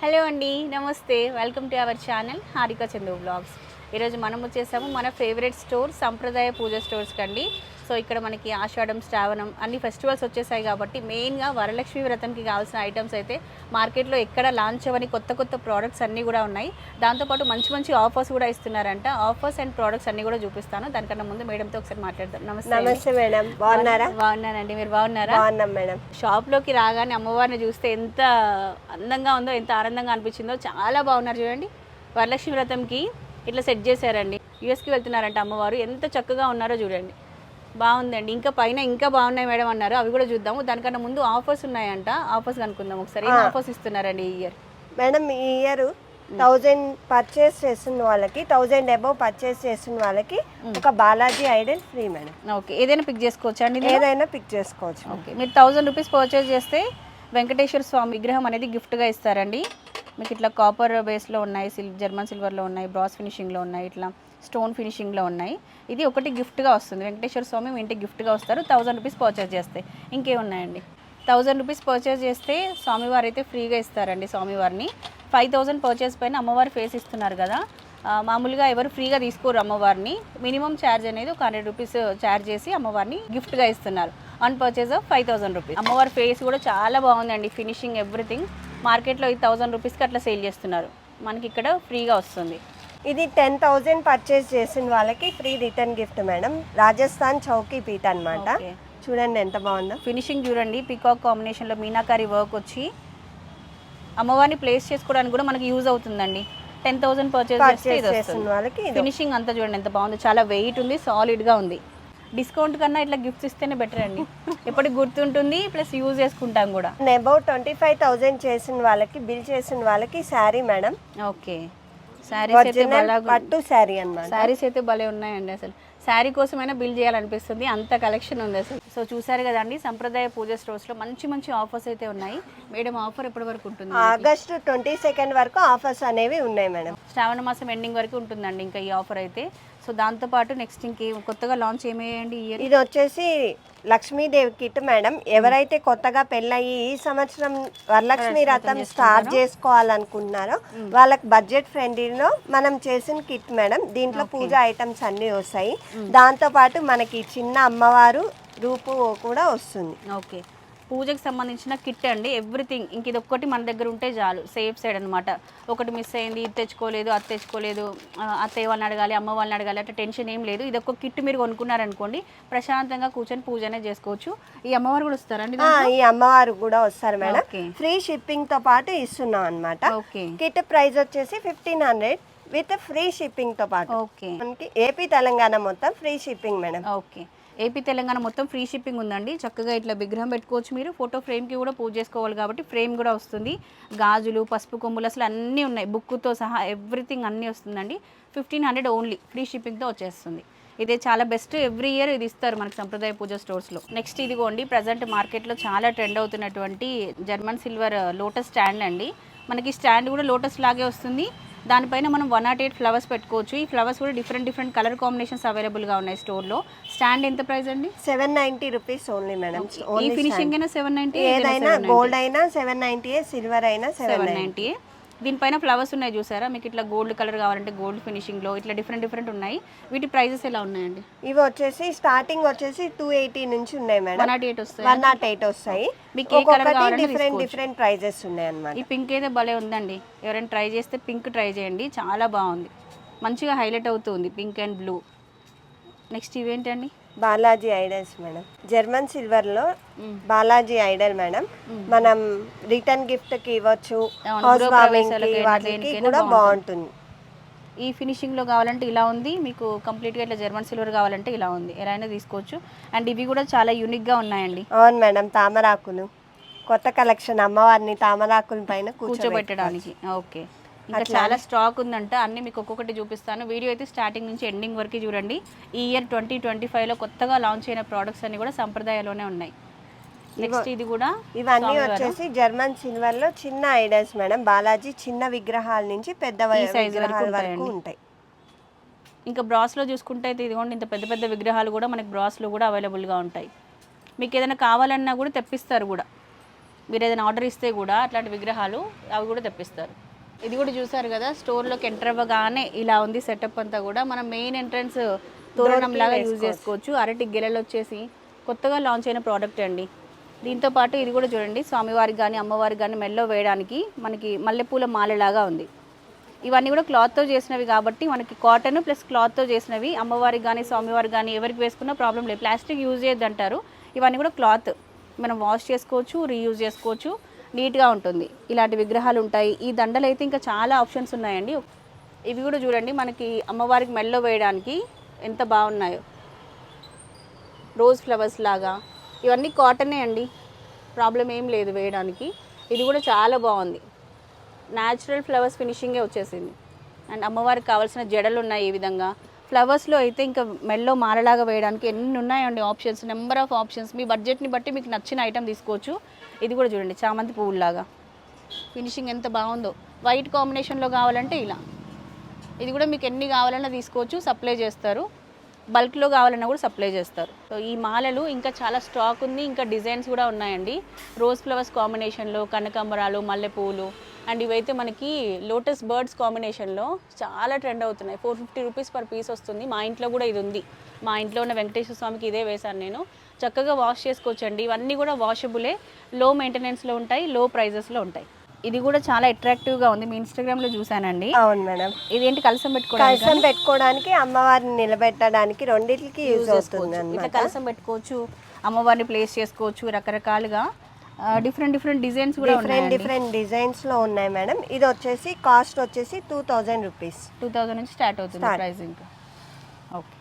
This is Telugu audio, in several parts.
హలో అండి నమస్తే. Welcome to our channel Harika Chandu blogs. ఈరోజు మనం వచ్చేసాము మన ఫేవరెట్ స్టోర్ సంప్రదాయ పూజ స్టోర్స్ కండి సో ఇక్కడ మనకి ఆషాఢం శ్రావణం అన్ని ఫెస్టివల్స్ వచ్చేసాయి కాబట్టి మెయిన్గా వరలక్ష్మి వ్రతంకి కావాల్సిన ఐటమ్స్ అయితే మార్కెట్లో ఎక్కడ లాంచ్ అవ్వని కొత్త కొత్త ప్రోడక్ట్స్ అన్నీ కూడా ఉన్నాయి. దాంతోపాటు మంచి మంచి ఆఫర్స్ కూడా ఇస్తున్నారంట. ఆఫర్స్ అండ్ ప్రోడక్ట్స్ అన్నీ కూడా చూపిస్తాను. దానికన్నా ముందు మేడంతో ఒకసారి మాట్లాడదాం. నమస్తే అండి. నమస్తే మేడం. బాగున్నారా? బాగున్నానండి. మీరు బాగున్నారా? బాగున్నాం మేడం. షాప్లోకి రాగానే అమ్మవారిని చూస్తే ఎంత అందంగా ఉందో ఎంత ఆనందంగా అనిపించిందో చాలా బాగున్నారు చూడండి. వరలక్ష్మి వ్రతంకి ఇట్లా సెట్ చేశారండి. యూఎస్కి వెళ్తున్నారంట అమ్మవారు. ఎంత చక్కగా ఉన్నారో చూడండి. బాగుందండి. ఇంకా పైన ఇంకా బాగున్నాయి మేడం అన్నారు. అవి కూడా చూద్దాము. దానికన్నా ముందు ఆఫర్స్ ఉన్నాయంట. ఆఫర్స్ కనుక్కుందాం ఒకసారి. ఏం ఆఫర్స్ ఇస్తున్నారండి ఈ ఇయర్? మేడం ఈ ఇయర్ థౌజండ్ పర్చేస్ చేస్తున్న వాళ్ళకి థౌజండ్ అబౌవ్ పర్చేస్ చేస్తున్న వాళ్ళకి ఒక Balaji idol free madam. Okay. ఏదైనా పిక్ చేసుకోవచ్చా అండి? ఏదైనా పిక్ చేసుకోవచ్చు. ఓకే. మీరు థౌజండ్ రూపీస్ పర్చేజ్ చేస్తే వెంకటేశ్వర స్వామి విగ్రహం అనేది గిఫ్ట్గా ఇస్తారండి. మీకు ఇట్లా కాపర్ బేస్లో ఉన్నాయి సిల్ జర్మన్ సిల్వర్లో ఉన్నాయి బ్రాస్ ఫినిషింగ్లో ఉన్నాయి ఇట్లా స్టోన్ ఫినిషింగ్లో ఉన్నాయి. ఇది ఒకటి గిఫ్ట్గా వస్తుంది. వెంకటేశ్వర స్వామి మీ ఇంటికి గిఫ్ట్గా వస్తారు. థౌజండ్ రూపీస్ పర్చేజ్ చేస్తే. ఇంకేమున్నాయండి థౌజండ్ రూపీస్ పర్చేజ్ చేస్తే స్వామివారు అయితే ఫ్రీగా ఇస్తారండి స్వామివారిని. ఫైవ్ థౌజండ్ పర్చేస్ పైన అమ్మవారి ఫేస్ ఇస్తున్నారు కదా. మామూలుగా ఎవరు ఫ్రీగా తీసుకోరు అమ్మవారిని. మినిమం ఛార్జ్ అనేది ఒక హండ్రెడ్ రూపీస్ ఛార్జ్ చేసి అమ్మవారిని గిఫ్ట్గా ఇస్తున్నారు. On purchase of five thousand rupees అమ్మవారి ఫేస్ కూడా చాలా బాగుందండి. ఫినిషింగ్ ఎవ్రీథింగ్ మార్కెట్లో ఈ థౌసండ్ రూపీస్కి అట్లా సేల్ చేస్తున్నారు. మనకి ఇక్కడ ఫ్రీగా వస్తుంది. ఇది టెన్ థౌజండ్ పర్చేస్ చేసిన వాళ్ళకి free return gift madam. Rajasthan Chowki పీట అన్నమాట. Okay. చూడండి ఎంత బాగుందో. ఫినిషింగ్ చూడండి. పికాక్ కాంబినేషన్లో మీనాకారి వర్క్ వచ్చి అమ్మవారిని ప్లేస్ చేసుకోవడానికి కూడా మనకి యూజ్ అవుతుందండి. టెన్ థౌసండ్ పర్చేస్ చేస్తే ఇది చేసిన వాళ్ళకి ఇది ఫినిషింగ్ అంతా చూడండి ఎంత బాగుంది. చాలా వెయిట్ ఉంది సాలిడ్గా ఉంది. డిస్కౌంట్ కన్నా ఇట్లా గిఫ్ట్స్ ఇస్తేనే బెటర్ అండి. ఎప్పటికి గుర్తుంటుంది ప్లస్ యూజ్ చేసుకుంటాం కూడా. అబౌవ్ ట్వంటీ ఫైవ్ థౌజండ్ చేసిన వాళ్ళకి బిల్ చేసిన వాళ్ళకి శారీ మేడం. ఓకే. శారీస్ అయితే ఒరిజినల్ బాగా పట్టు శారీ అన్నమాట. శారీస్ అయితే భలే ఉన్నాయండి అసలు. శారీ కోసమైనా బిల్ చేయాలనిపిస్తుంది అంత కలెక్షన్ ఉంది అసలు. సో చూసారు కదండి సంప్రదాయ పూజ స్టోర్స్లో మంచి మంచి ఆఫర్స్ అయితే ఉన్నాయి. మేడం ఆఫర్ ఎప్పటి వరకు ఉంటుంది ఆగస్టు ట్వంటీ సెకండ్ వరకు ఆఫర్స్ అనేవి ఉన్నాయి మేడం. శ్రావణ మాసం ఎండింగ్ వరకు ఉంటుందండి ఇంకా ఈ ఆఫర్ అయితే. సో దాంతోపాటు నెక్స్ట్ ఇంకే కొత్తగా లాంచ్ ఏమేయండి ఇయర్ ఇది వచ్చేసి లక్ష్మీదేవి కిట్ మేడం. ఎవరైతే కొత్తగా పెళ్ళయి ఈ సంవత్సరం వరలక్ష్మి రథం స్టార్ట్ చేసుకోవాలనుకుంటున్నారో వాళ్ళకి బడ్జెట్ ఫ్రెండ్లీలో మనం చేసిన కిట్ మేడం. దీంట్లో పూజ ఐటమ్స్ అన్నీ వస్తాయి. దాంతో పాటు మనకి చిన్న అమ్మవారు రూపు కూడా వస్తుంది. ఓకే. పూజకి సంబంధించిన కిట్ అండి. ఎవ్రీథింగ్ ఇంక ఇది ఒక్కటి మన దగ్గర ఉంటే చాలు. సేఫ్ సైడ్ అనమాట ఒకటి మిస్ అయింది ఇది తెచ్చుకోలేదు అది తెచ్చుకోలేదు అత్తయ్య వాళ్ళని అడగాలి అమ్మ వాళ్ళని అడగాలి అట్లా టెన్షన్ ఏం లేదు. ఇది ఒక్క కిట్ మీరు కొనుక్కున్నారనుకోండి ప్రశాంతంగా కూర్చొని పూజనే చేసుకోవచ్చు. ఈ అమ్మవారు కూడా వస్తారండి ఈ అమ్మవారు కూడా వస్తారు మేడం. ఫ్రీ షిప్పింగ్తో పాటు ఇస్తున్నాం అన్నమాట. ఓకే కిట్ ప్రైస్ వచ్చేసి ఫిఫ్టీన్ హండ్రెడ్ విత్ ఫ్రీ షిప్పింగ్తో పాటు. మనకి ఏపీ తెలంగాణ మొత్తం free shipping madam. Okay AP Telangana మొత్తం ఫ్రీ షిప్పింగ్ ఉందండి. చక్కగా ఇట్లా విగ్రహం పెట్టుకోవచ్చు మీరు. ఫోటో ఫ్రేమ్కి కూడా పూజ చేసుకోవాలి కాబట్టి ఫ్రేమ్ కూడా వస్తుంది. గాజులు పసుపు కొమ్ములు అసలు అన్నీ ఉన్నాయి. బుక్తో సహా ఎవ్రీథింగ్ అన్నీ వస్తుందండి. ఫిఫ్టీన్ హండ్రెడ్ ఓన్లీ ఫ్రీ షిప్పింగ్తో వచ్చేస్తుంది. ఇదే చాలా బెస్ట్ ఎవ్రీ ఇయర్ ఇది ఇస్తారు మనకి సంప్రదాయ పూజ స్టోర్స్లో నెక్స్ట్ ఇదిగోండి ప్రజెంట్ మార్కెట్లో చాలా ట్రెండ్ అవుతున్నటువంటి జర్మన్ సిల్వర్ లోటస్ స్టాండ్ అండి. మనకి స్టాండ్ కూడా లోటస్ లాగే వస్తుంది. దానిపైన మనం వన్ నాట్ ఎయిట్ ఫ్లవర్స్ పెట్టుకోవచ్చు. ఈ ఫ్లవర్స్ కూడా డిఫరెంట్ డిఫరెంట్ కలర్ కాంబినేషన్స్ అవైలబుల్గా ఉన్నాయి స్టోర్లో స్టాండ్ ఎంత ప్రైస్ అండి? Seven ninety rupees only madam ఈ ఫినిషింగ్ అయినా సెవెన్ నైంటీ ఏదైనా గోల్డ్ అయినా సెవెన్ నైన్టీ సిల్వర్ అయినా సెవెన్ సెవెన్ నైంటీ దీనిపైన ఫ్లవర్స్ ఉన్నాయి చూసారా? మీకు ఇట్లా గోల్డ్ కలర్ కావాలంటే గోల్డ్ ఫినిషింగ్లో ఇట్లా డిఫరెంట్ డిఫరెంట్ ఉన్నాయి. వీటి ప్రైజెస్ ఎలా ఉన్నాయండి? ఇవి వచ్చేసి స్టార్టింగ్ వచ్చేసి టూ ఎయిటీ నుంచి ఉన్నాయి మేడం. వన్ నాట్ ఎయిట్ వస్తాయి? వన్ నాట్ ఎయిట్ వస్తాయి మీకు ఏ కావాలంటే డిఫరెంట్ డిఫరెంట్ ప్రైజెస్ ఉన్నాయి అన్నమాట. ఈ పింక్ అయితే భలే ఉందండి. ఎవరైనా ట్రై చేస్తే పింక్ ట్రై చేయండి. చాలా బాగుంది. మంచిగా హైలైట్ అవుతుంది pink and blue next ఇవేంటండి? Balaji idols madam. German సిల్వర్లో బాలాజీ ఐడల్ మేడం. మనం రిటర్న్ గిఫ్ట్కి ఇవ్వచ్చు హౌస్ వాటికి కూడా బాగుంటుంది. ఈ ఫినిషింగ్లో కావాలంటే ఇలా ఉంది. మీకు కంప్లీట్గా ఇట్లా జర్మన్ సిల్వర్ కావాలంటే ఇలా ఉంది. ఎలా అయినా తీసుకోవచ్చు. అండ్ ఇవి కూడా చాలా యూనిక్గా ఉన్నాయండి. అవును మేడం తామరాకులు. కొత్త కలెక్షన్ అమ్మవారిని తామరాకుల పైన కూర్చోబెట్టి కూర్చోబెట్టడానికి. ఓకే. ఇంకా చాలా స్టాక్ ఉందంట అన్ని మీకు ఒక్కొక్కటి చూపిస్తాను. వీడియో అయితే స్టార్టింగ్ నుంచి ఎండింగ్ వరకు చూడండి. ఈ ఇయర్ ట్వంటీ ట్వంటీ ఫైవ్లో కొత్తగా లాంచ్ అయిన ప్రోడక్ట్స్ అన్ని కూడా సంప్రదాయంలోనే ఉన్నాయి. నెక్స్ట్ ఇది కూడా ఇవన్నీ వచ్చేసి జర్మన్ సిల్వర్లో చిన్న ఐడల్స్ మేడం. బాలాజీ చిన్న విగ్రహాల నుంచి పెద్ద వరకు విగ్రహాల వరకు ఉంటాయండి. ఉంటాయి. ఇంకా బ్రాస్లో చూసుకుంటే అయితే ఇదిగోండి ఇంత పెద్ద పెద్ద విగ్రహాలు కూడా మనకి బ్రాస్లో కూడా అవైలబుల్గా ఉంటాయి. మీకు ఏదైనా కావాలన్నా కూడా తెప్పిస్తారు కూడా. మీరు ఏదైనా ఆర్డర్ ఇస్తే కూడా అట్లాంటి విగ్రహాలు అవి కూడా తెప్పిస్తారు. ఇది కూడా చూసారు కదా స్టోర్లోకి ఎంటర్ అవ్వగానే ఇలా ఉంది సెటప్ అంతా కూడా. మనం మెయిన్ ఎంట్రన్స్ తోరణం లాగా యూజ్ చేసుకోవచ్చు. అరటి గెలలు వచ్చేసి కొత్తగా లాంచ్ అయిన ప్రోడక్ట్ అండి. దీంతో పాటు ఇది కూడా చూడండి స్వామివారికి కానీ అమ్మవారికి కానీ మెల్లో వేయడానికి మనకి మల్లెపూల మాలలాగా ఉంది. ఇవన్నీ కూడా క్లాత్తో చేసినవి కాబట్టి మనకి కాటన్ ప్లస్ క్లాత్తో చేసినవి అమ్మవారికి కానీ స్వామివారికి కానీ ఎవరికి వేసుకున్నా ప్రాబ్లం లేదు. ప్లాస్టిక్ యూజ్ చేయొద్దు అంటారు ఇవన్నీ కూడా క్లాత్ మనం వాష్ చేసుకోవచ్చు రీయూజ్ చేసుకోవచ్చు. నీట్గా ఉంటుంది. ఇలాంటి విగ్రహాలు ఉంటాయి. ఈ దండలు అయితే ఇంకా చాలా ఆప్షన్స్ ఉన్నాయండి. ఇవి కూడా చూడండి. మనకి అమ్మవారికి మెల్లో వేయడానికి ఎంత బాగున్నాయో. రోజ్ ఫ్లవర్స్ లాగా. ఇవన్నీ కాటనే అండి. ప్రాబ్లం ఏం లేదు వేయడానికి. ఇది కూడా చాలా బాగుంది. న్యాచురల్ ఫ్లవర్స్ ఫినిషింగే వచ్చేసింది. అండ్ అమ్మవారికి కావాల్సిన జడలు ఉన్నాయి ఈ విధంగా. ఫ్లవర్స్లో అయితే ఇంకా మెల్లో మాలలాగా వేయడానికి ఎన్ని ఉన్నాయండి ఆప్షన్స్? నెంబర్ ఆఫ్ ఆప్షన్స్ మీ బడ్జెట్ని బట్టి మీకు నచ్చిన ఐటెం తీసుకోవచ్చు. ఇది కూడా చూడండి చామంతి పువ్వులాగా ఫినిషింగ్ ఎంత బాగుందో. వైట్ కాంబినేషన్లో కావాలంటే ఇలా. ఇది కూడా మీకు ఎన్ని కావాలన్నా తీసుకోవచ్చు సప్లై చేస్తారు. బల్క్లో కావాలన్నా కూడా సప్లై చేస్తారు. సో ఈ మాలలు ఇంకా చాలా స్టాక్ ఉంది ఇంకా డిజైన్స్ కూడా ఉన్నాయండి. రోజ్ ఫ్లవర్స్ కాంబినేషన్లో కనకాంబరాలు మల్లెపూలు అండ్ ఇవైతే మనకి లోటస్ బర్డ్స్ కాంబినేషన్లో చాలా ట్రెండ్ అవుతున్నాయి. Four fifty rupees per piece వస్తుంది. మా ఇంట్లో కూడా ఇది ఉంది. మా ఇంట్లో ఉన్న వెంకటేశ్వర స్వామికి ఇదే వేశాను నేను. చక్కగా వాష్ చేసుకోవచ్చండి. ఇవన్నీ కూడా వాషబులే. లో మెయింటెనెన్స్లో ఉంటాయి. లో ప్రైజెస్లో ఉంటాయి. ఇది కూడా చాలా అట్రాక్టివ్గా ఉంది. మీ ఇన్స్టాగ్రామ్లో చూసానండి అవును మేడం. ఇదేంటి కలసం పెట్టుకోవడానికి? కలసం పెట్టుకోవడానికి అమ్మవారిని నిలబెట్టడానికి రెండింటికి యూజ్ అవుతుంది ఇట్లా కలసం పెట్టుకోవచ్చు. అమ్మవారిని ప్లేస్ చేసుకోవచ్చు రకరకాలుగా. డిఫరెంట్ డిఫరెంట్ డిజైన్స్ కూడా డిఫరెంట్ ఉన్నాయి డిఫరెంట్ డిజైన్స్లో ఉన్నాయి మేడం ఇది వచ్చేసి కాస్ట్ వచ్చేసి two thousand rupees two thousand నుంచి స్టార్ట్ అవుతుంది. ప్రైస్ ఇంకా. ఓకే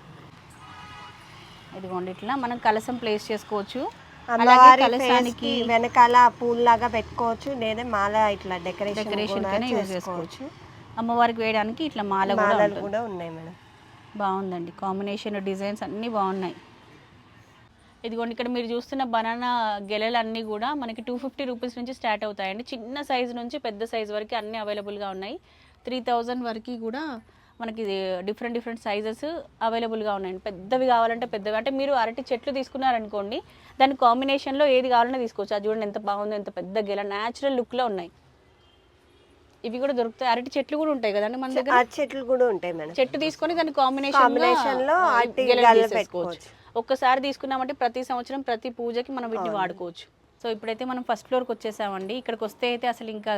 ఇదిగోండి ఇట్లా మనం కలసం ప్లేస్ చేసుకోవచ్చు. అలాగే అమ్మవారి కలసానికి వెనకాల పూల్లాగా పెట్టుకోవచ్చు లేదా మాల ఇట్లా డెకరేషన్ డెకరేషన్ కైనా యూజ్ చేసుకోవచ్చు. అమ్మవారికి వేయడానికి ఇట్లా మాల కూడా. కూడా ఉన్నాయి మేడం బాగుందండి. కాంబినేషన్ డిజైన్స్ అన్నీ బాగున్నాయి. ఇదిగోండి ఇక్కడ మీరు చూస్తున్న బనానా గెలలు అన్నీ కూడా మనకి టూ ఫిఫ్టీ రూపీస్ నుంచి స్టార్ట్ అవుతాయండి. చిన్న సైజు నుంచి పెద్ద సైజు వరకు అన్నీ అవైలబుల్గా ఉన్నాయి. త్రీ థౌజండ్ వరకు కూడా మనకి డిఫరెంట్ డిఫరెంట్ సైజెస్ అవైలబుల్గా ఉన్నాయండి. పెద్దవి కావాలంటే పెద్దవి. అంటే మీరు అరటి చెట్లు తీసుకున్నారనుకోండి దాని కాంబినేషన్లో ఏది కావాలన్నా తీసుకోవచ్చు. అది చూడండి ఎంత బాగుందో ఎంత పెద్ద గెల న్యాచురల్ లుక్లో ఉన్నాయి. ఇవి కూడా దొరుకుతాయి. అరటి చెట్లు కూడా ఉంటాయి కదండి మన దగ్గర? చెట్లు కూడా ఉంటాయి చెట్టు తీసుకొని దాని కాంబినేషన్లో. ఒక్కసారి తీసుకున్నామంటే ప్రతి సంవత్సరం ప్రతి పూజకి మనం వీటిని వాడుకోవచ్చు. సో ఇప్పుడైతే మనం ఫస్ట్ ఫ్లోర్కి వచ్చేసామండి. ఇక్కడికి వస్తే అయితే అసలు ఇంకా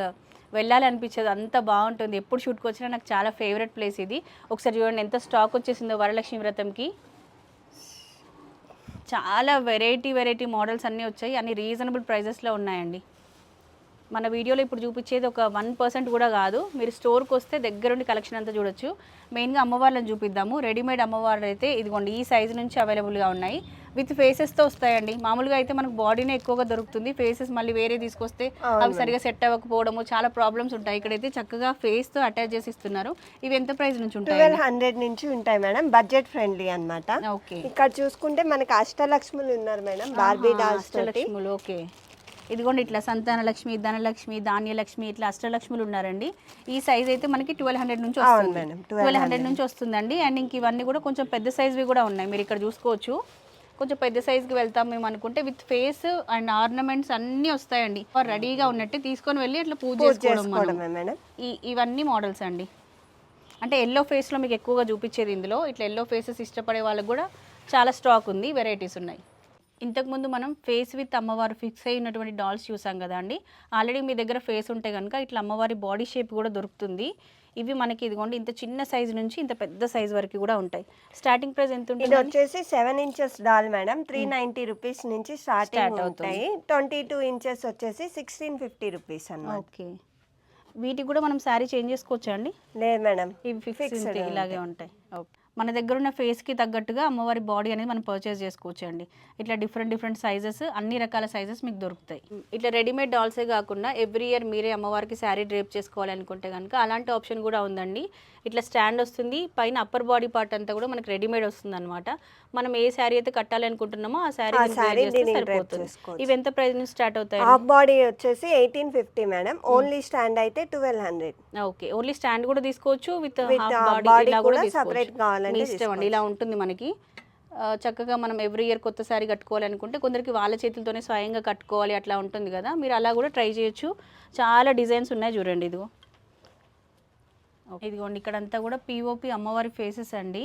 వెళ్ళాలి అనిపించదు. అంత బాగుంటుంది. ఎప్పుడు షూట్కి వచ్చినా నాకు చాలా ఫేవరెట్ ప్లేస్ ఇది. ఒకసారి చూడండి ఎంత స్టాక్ వచ్చేసిందో వరలక్ష్మి వ్రతంకి. చాలా వెరైటీ వెరైటీ మోడల్స్ అన్నీ వచ్చాయి. అన్ని రీజనబుల్ ప్రైజెస్లో ఉన్నాయండి. మన వీడియోలో ఇప్పుడు చూపించేది ఒక వన్ పర్సెంట్ కూడా కాదు. మీరు స్టోర్కి వస్తే దగ్గరుండి కలెక్షన్ అంతా చూడొచ్చు. మెయిన్గా అమ్మవార్లను చూపిద్దాము. రెడీమేడ్ అమ్మవార్లు అయితే ఇదిగోండి ఈ సైజు నుంచి అవైలబుల్గా ఉన్నాయి. విత్ ఫేసెస్తో వస్తాయండి. మామూలుగా అయితే మనకు బాడీనే ఎక్కువగా దొరుకుతుంది. ఫేసెస్ మళ్ళీ వేరే తీసుకొస్తే అవి సరిగా సెట్ అవ్వకపోవడము చాలా ప్రాబ్లమ్స్ ఉంటాయి. ఇక్కడైతే చక్కగా ఫేస్తో అటాచ్ చేసి ఇస్తున్నారు. ఇవి ఎంత ప్రైస్ నుంచి ఉంటాయి హండ్రెడ్ నుంచి ఉంటాయి మేడం. బడ్జెట్ ఫ్రెండ్లీ అన్నమాట. ఓకే. ఇక్కడ చూసుకుంటే మనకి అష్టలక్ష్ములు ఉన్నారు మేడం. బార్బీ డాల్స్ అష్టలక్ష్ములు. ఓకే. ఇదిగోండి ఇట్లా సంతాన లక్ష్మి ధనలక్ష్మి ధాన్యలక్ష్మి ఇట్లా అష్టలక్ష్ములు ఉన్నారండి. ఈ సైజ్ అయితే మనకి ట్వెల్వ్ హండ్రెడ్ నుంచి వస్తుంది. మేడం, 1200 ట్వెల్వ్ హండ్రెడ్ నుంచి వస్తుందండి. అండ్ ఇంక ఇవన్నీ కూడా కొంచెం పెద్ద సైజ్వి కూడా ఉన్నాయి. మీరు ఇక్కడ చూసుకోవచ్చు. కొంచెం పెద్ద సైజ్కి వెళ్తాం మేము అనుకుంటే విత్ ఫేస్ అండ్ ఆర్నమెంట్స్ అన్నీ వస్తాయండి. రెడీగా ఉన్నట్టు తీసుకొని వెళ్ళి అట్లా పూజ చేసుకోవడం ఈ ఇవన్నీ మోడల్స్ అండి. అంటే ఎల్లో ఫేస్లో మీకు ఎక్కువగా చూపించేది ఇందులో. ఇట్లా ఎల్లో ఫేసెస్ ఇష్టపడే వాళ్ళకి కూడా చాలా స్టాక్ ఉంది వెరైటీస్ ఉన్నాయి. ఇంతకుముందు మనం ఫేస్ విత్ అమ్మవారు ఫిక్స్ అయి ఉన్నటువంటి డాల్స్ చూసాం కదా అండి. ఆల్రెడీ మీ దగ్గర ఫేస్ ఉంటే కనుక ఇట్లా అమ్మవారి బాడీ షేప్ కూడా దొరుకుతుంది. ఇవి మనకి ఇదిగోండి ఇంత చిన్న సైజు నుంచి ఇంత పెద్ద సైజు వరకు కూడా ఉంటాయి. స్టార్టింగ్ ప్రైస్ ఎంత ఇది ఉంటుంది వచ్చేసి seven inches doll madam. Three ninety rupees నుంచి అవుతుంది. ఉంటాయి. ట్వంటీ టూ ఇంచెస్ వచ్చేసి సిక్స్టీన్ ఫిఫ్టీ రూపీస్ అన్నమాట. ఓకే వీటికి కూడా మనం శారీ చేంజ్ చేసుకోవచ్చా అండి? లేదు మేడం. ఇవి ఫిక్స్ ఇలాగే ఉంటాయి. ఓకే మన దగ్గర ఉన్న ఫేస్కి తగ్గట్టుగా అమ్మవారి బాడీ అనేది మనం పర్చేస్ చేసుకోవచ్చు అండి ఇట్లా డిఫరెంట్ డిఫరెంట్ సైజెస్ అన్ని రకాల సైజెస్ మీకు దొరుకుతాయి. ఇట్లా రెడీమేడ్ డాల్సే కాకుండా ఎవ్రీ ఇయర్ మీరే అమ్మవారికి శారీ డ్రేప్ చేసుకోవాలనుకుంటే కనుక అలాంటి ఆప్షన్ కూడా ఉందండి. ఇట్లా స్టాండ్ వస్తుంది పైన అప్పర్ బాడీ పార్ట్ అంతా కూడా మనకి రెడీమేడ్ వస్తుంది అనమాట మనం ఏ శారీ అయితే కట్టాలనుకుంటున్నామో ఆ శారీ సరిపోతుంది. ఇవి ఎంత ప్రైస్ నుంచి స్టార్ట్ అవుతాయి? హాఫ్ బాడీ వచ్చేసి eighteen fifty madam. Only stand అయితే twelve hundred. Okay only stand కూడా తీసుకోవచ్చు విత్ బాడీ కూడా separate కావాలంటే మీ ఇష్టం అండి. ఇలా ఉంటుంది మనకి. చక్కగా మనం ఎవ్రీ ఇయర్ కొత్త శారీ కట్టుకోవాలి అనుకుంటే కొందరికి వాళ్ళ చేతులతోనే స్వయంగా కట్టుకోవాలి అట్లా ఉంటుంది కదా. మీరు అలా కూడా ట్రై చేయొచ్చు. చాలా డిజైన్స్ ఉన్నాయి చూడండి ఇదిగో. ఇదిగోండి ఇక్కడంతా కూడా పిఓపి అమ్మవారి ఫేసెస్ అండి.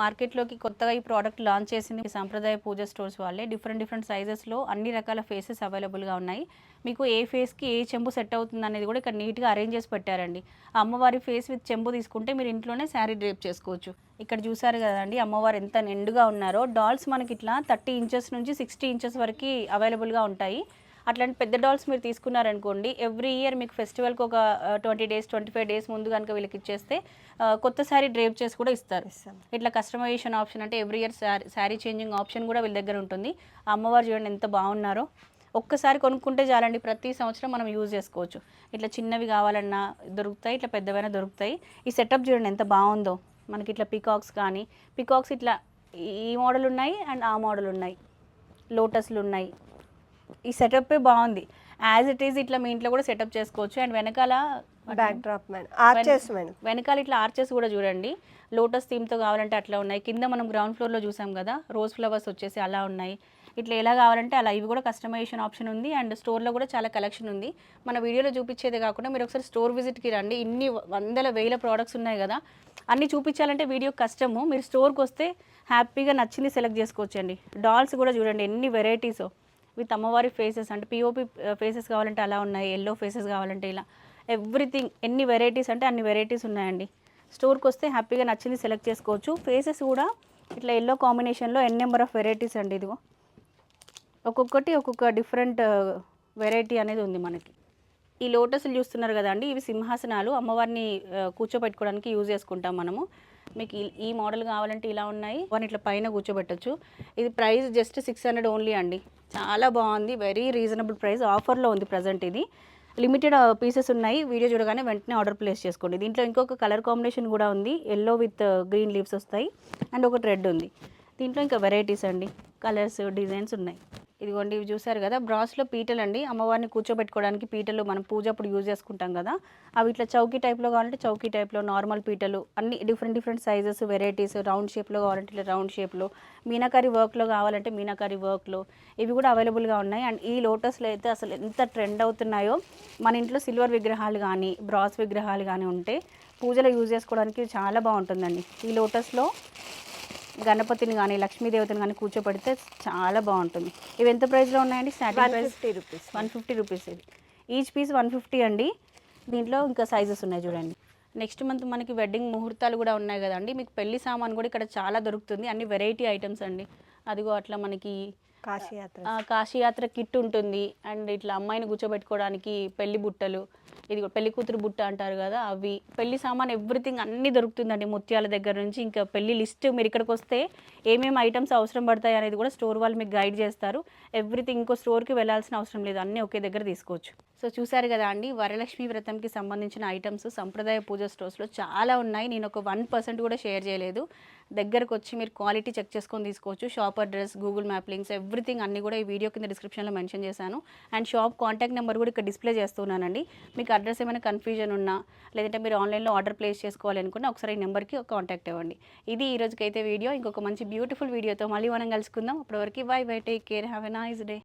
మార్కెట్లోకి కొత్తగా ఈ ప్రోడక్ట్ లాంచ్ చేసింది సాంప్రదాయ పూజ స్టోర్స్ వాళ్ళే. డిఫరెంట్ డిఫరెంట్ సైజెస్లో అన్ని రకాల ఫేసెస్ అవైలబుల్గా ఉన్నాయి. మీకు ఏ ఫేస్కి ఏ చెంబు సెట్ అవుతుంది అనేది కూడా ఇక్కడ నీట్గా అరేంజ్ చేసి పెట్టారండి. అమ్మవారి ఫేస్ విత్ చెంబు తీసుకుంటే మీరు ఇంట్లోనే శారీ డ్రేప్ చేసుకోవచ్చు. ఇక్కడ చూసారు కదండి అమ్మవారు ఎంత నిండుగా ఉన్నారో. డాల్స్ మనకి ఇట్లా థర్టీ ఇంచెస్ నుంచి సిక్స్టీ ఇంచెస్ వరకు అవైలబుల్గా ఉంటాయి. అట్లాంటి పెద్ద డాల్స్ మీరు తీసుకున్నారనుకోండి ఎవ్రీ ఇయర్ మీకు ఫెస్టివల్కి ఒక twenty days twenty five days ముందు కనుక వీళ్ళకి ఇచ్చేస్తే కొత్త శారీ డ్రేప్ చేసి కూడా ఇస్తారు. ఇస్తాం. ఇట్లా కస్టమైజేషన్ ఆప్షన్ అంటే every year sari changing option కూడా వీళ్ళ దగ్గర ఉంటుంది. ఆ అమ్మవారు చూడండి ఎంత బాగున్నారో. ఒక్కసారి కొనుక్కుంటే చాలండి ప్రతి సంవత్సరం మనం యూజ్ చేసుకోవచ్చు. ఇట్లా చిన్నవి కావాలన్నా దొరుకుతాయి ఇట్లా పెద్దవైనా దొరుకుతాయి. ఈ సెటప్ చూడండి ఎంత బాగుందో. మనకి ఇట్లా పికాక్స్ కానీ పికాక్స్ ఇట్లా ఈ మోడల్ ఉన్నాయి అండ్ ఆ మోడల్ ఉన్నాయి. లోటస్లు ఉన్నాయి. ఈ సెటప్ బాగుంది. యాజ్ ఇట్ ఈజ్ ఇట్లా మీ ఇంట్లో కూడా సెటప్ చేసుకోవచ్చు. అండ్ వెనకాల backdrop madam arches madam వెనకాల ఇట్లా ఆర్చెస్ కూడా చూడండి. లోటస్ థీమ్తో కావాలంటే అట్లా ఉన్నాయి. కింద మనం గ్రౌండ్ ఫ్లోర్లో చూసాం కదా రోజ్ ఫ్లవర్స్ వచ్చేసి అలా ఉన్నాయి. ఇట్లా ఎలా కావాలంటే అలా. ఇవి కూడా కస్టమైజేషన్ ఆప్షన్ ఉంది. అండ్ స్టోర్లో కూడా చాలా కలెక్షన్ ఉంది. మన వీడియోలో చూపించేదే కాకుండా మీరు ఒకసారి స్టోర్ విజిట్కి రండి. ఇన్ని వందల వేల ప్రోడక్ట్స్ ఉన్నాయి కదా. అన్ని చూపించాలంటే వీడియో కష్టము. మీరు స్టోర్కి వస్తే హ్యాపీగా నచ్చింది సెలెక్ట్ చేసుకోవచ్చండి. డాల్స్ కూడా చూడండి. ఎన్ని వెరైటీస్ విత్ అమ్మవారి ఫేసెస్ అంటే పిఓపి uh, ఫేసెస్ కావాలంటే అలా ఉన్నాయి ఎల్లో ఫేసెస్ కావాలంటే ఇలా. ఎవ్రీథింగ్ ఎన్ని వెరైటీస్ అంటే అన్ని వెరైటీస్ ఉన్నాయండి. స్టోర్కి వస్తే హ్యాపీగా నచ్చింది సెలెక్ట్ చేసుకోవచ్చు. ఫేసెస్ కూడా ఇట్లా ఎల్లో కాంబినేషన్లో ఎన్ నెంబర్ ఆఫ్ వెరైటీస్ అండి ఇదిగో. ఒక్కొక్కటి ఒక్కొక్క డిఫరెంట్ వెరైటీ uh, అనేది ఉంది మనకి. ఈ లోటస్లు చూస్తున్నారు కదండి ఇవి సింహాసనాలు. అమ్మవారిని uh, కూర్చోబెట్టుకోవడానికి యూజ్ చేసుకుంటాం మనము. మీకు ఈ- మోడల్ కావాలంటే ఇలా ఉన్నాయి. వన్ ఇట్లా పైన కూర్చోబెట్టచ్చు. ఇది price just six hundred only అండి. చాలా బాగుంది. వెరీ రీజనబుల్ ప్రైస్ ఆఫర్లో ఉంది ప్రజెంట్ ఇది. లిమిటెడ్ పీసెస్ uh, ఉన్నాయి. వీడియో చూడగానే వెంటనే ఆర్డర్ ప్లేస్ చేసుకోండి. దీంట్లో ఇంకొక కలర్ కాంబినేషన్ కూడా ఉంది. ఎల్లో విత్ గ్రీన్ లీవ్స్ వస్తాయి. అండ్ ఒకటి రెడ్ ఉంది. దీంట్లో ఇంకా వెరైటీస్ అండి. కలర్స్ డిజైన్స్ ఉన్నాయి. ఇదిగోండి ఇవి చూసారు కదా బ్రాస్లో పీటలు అండి అమ్మవారిని కూర్చోబెట్టుకోవడానికి పీటలు మనం పూజ అప్పుడు యూజ్ చేసుకుంటాం కదా. అవి ఇట్లా చౌకీ టైప్లో కావాలంటే చౌకీ టైప్లో నార్మల్ పీటలు అన్ని different different sizes varieties round షేప్లో కావాలంటే ఇట్లా రౌండ్ షేప్లో మీనాకారి వర్క్లో కావాలంటే మీనాకారి వర్క్లో ఇవి కూడా అవైలబుల్గా ఉన్నాయి. అండ్ ఈ లోటస్లో అయితే అసలు ఎంత ట్రెండ్ అవుతున్నాయో మన ఇంట్లో సిల్వర్ విగ్రహాలు కానీ బ్రాస్ విగ్రహాలు కానీ ఉంటే పూజలో యూజ్ చేసుకోవడానికి చాలా బాగుంటుందండి. ఈ లోటస్లో గణపతిని కానీ లక్ష్మీదేవతని కానీ కూర్చోపెడితే చాలా బాగుంటుంది. ఇవి ఎంత ప్రైస్లో ఉన్నాయండి? Starting price fifty rupees. One fifty rupees ఇది. ఈచ్ పీస్ వన్ ఫిఫ్టీ అండి. దీంట్లో ఇంకా సైజెస్ ఉన్నాయి చూడండి. నెక్స్ట్ మంత్ మనకి వెడ్డింగ్ ముహూర్తాలు కూడా ఉన్నాయి కదండి. మీకు పెళ్ళి సామాన్ కూడా ఇక్కడ చాలా దొరుకుతుంది. అన్ని వెరైటీ ఐటమ్స్ అండి. అదిగో అట్లా మనకి కాశీయాత్ర. కాశీయాత్ర కిట్ ఉంటుంది. అండ్ ఇట్లా అమ్మాయిని కూర్చోబెట్టుకోవడానికి పెళ్ళి బుట్టలు ఇది పెళ్ళి కూతురు బుట్ట అంటారు కదా అవి. పెళ్ళి సామాన్ ఎవ్రీథింగ్ అన్నీ దొరుకుతుందండి ముత్యాల దగ్గర నుంచి. ఇంకా పెళ్ళి లిస్ట్ మీరు ఇక్కడికి వస్తే ఏమేమి ఐటమ్స్ అవసరం పడతాయి అనేది కూడా స్టోర్ వాళ్ళు మీకు గైడ్ చేస్తారు. ఎవ్రీథింగ్ ఇంకో స్టోర్కి వెళ్ళాల్సిన అవసరం లేదు. అన్నీ ఒకే దగ్గర తీసుకోవచ్చు. సో చూసారు కదా అండి వరలక్ష్మి వ్రతంకి సంబంధించిన ఐటమ్స్ సంప్రదాయ పూజ స్టోర్స్లో చాలా ఉన్నాయి. నేను ఒక వన్ పర్సెంట్ కూడా షేర్ చేయలేదు. దగ్గరకు వచ్చి మీరు క్వాలిటీ చెక్ చేసుకొని తీసుకోవచ్చు. Shop address Google map links everything అన్ని కూడా ఈ వీడియో కింద డిస్క్రిప్షన్లో మెన్షన్ చేశాను. అండ్ షాప్ కాంటాక్ట్ నెంబర్ కూడా ఇక్కడ డిస్ప్లే చేస్తున్నానండి. మీకు అడ్రస్ ఏమైనా కన్ఫ్యూజన్ ఉన్నా లేదంటే మీరు ఆన్లైన్లో ఆర్డర్ ప్లేస్ చేసుకోవాలనుకున్నా ఒకసారి ఈ నెంబర్కి కాంటాక్ట్ అవ్వండి. ఇది ఈ రోజుకైతే వీడియో. ఇంకొక మంచి బ్యూటిఫుల్ వీడియోతో మళ్ళీ మనం కలుసుకుందాం. అప్పటివరకు bye bye take care have a nice day.